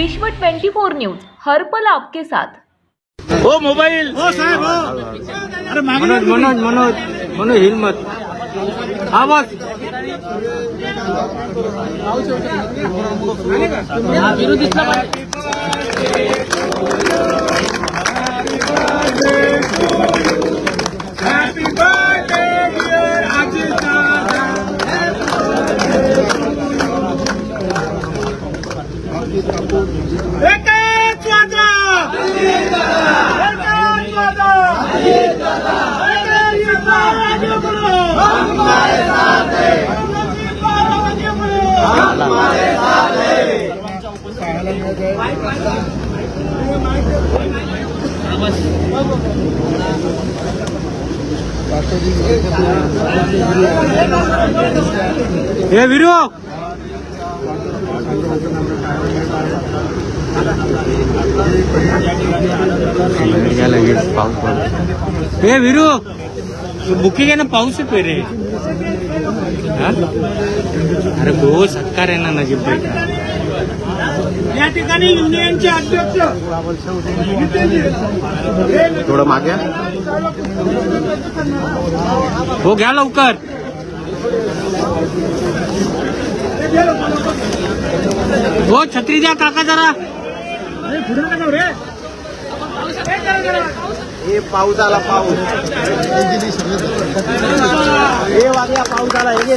विश्व 24 न्यूज हर पल आपके साथ. हो मोबाईल. हो साहेब हो. अरे मनोज मनोज मनोज मनोज हिलमत आवाज. हॅपी हे विरू! हे विरू! बुकिंग आहे ना पाऊस येतोय रे. अरे गो सत्कार आहे ना नजीब भाई या ठिकाणी युनियनचे अध्यक्ष थोडं मागे. हो घ्या लवकर. हो छत्री द्या काका जरा. हे पाऊस आला पाऊस हे वाग्या पाऊस. आला हे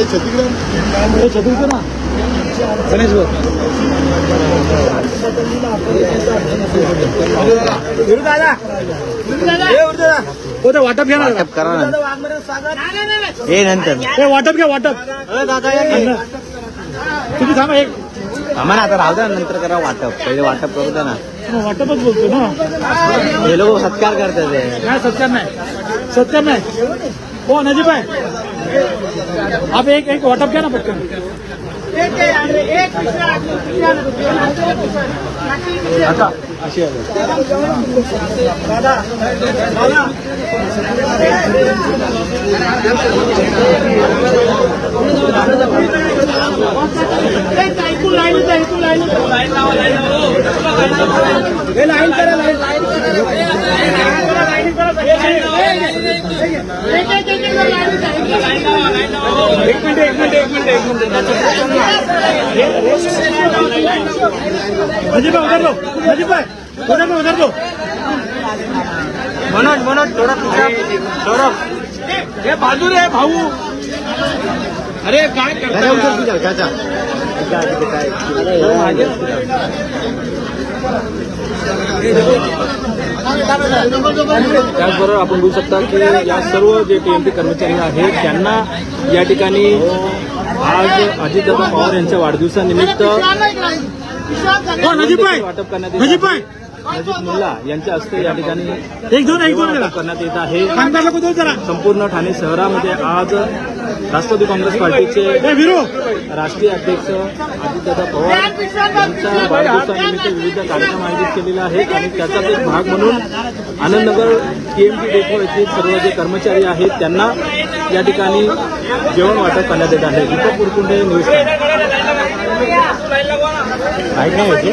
हे छत्तीकडे गणेश हो ते वाटप घ्या ना वाटप करा ना. हे नंतर. हे वाटप घ्या वाटप. दादा तुम्ही थांबा एक. आम्हाला आता राहू द्या नंतर करा वाटप. पहिले वाटप करू द्या ना. वाटपच बोलतो ना. हे लोक सत्कार करतात हे. सत्कार नाही. सत्कार नाही. हो नजीब आहे आप एक एक वाटप घ्या ना पटकन आता अशी आहे ऐकून लाईन ऐकून लाईन हे लाईन करा लाईन एक मिनिट एक मिनिट एक मिनिट एक मिनिट. नजीब उधर लो. नजीब आहे उधर लो उधर लो. मनोज मनोज थोडा सौरभ हे बाजू रे भाऊ. अरे काय त्याच्या उचल तुझ्या त्याच्या त्याचबरोबर आपण बघू शकता की या सर्व जे टीएमपी कर्मचारी आहेत त्यांना या ठिकाणी आज अजितदादा पवार यांच्या वाढदिवसानिमित्त हो वाटप करण्यात नजीब मुल्ला यांच्या हस्ते या ठिकाणी एक दोन एक दोन करण्यात येत आहे. संपूर्ण ठाणे शहरामध्ये आज राष्ट्रवादी काँग्रेस पार्टीचे राष्ट्रीय अध्यक्ष अजितदादा पवार यांच्या वाढदिवसानिमित्त विविध कार्यक्रम आयोजित केलेले आहेत आणि त्याचाच एक भाग म्हणून आनंदनगर टीएमटी डेपो येथील सर्व जे कर्मचारी आहेत त्यांना या ठिकाणी जेवण वाटप करण्यात येत आहे. दीपक कुरकुंडे न्यूज काय काय होते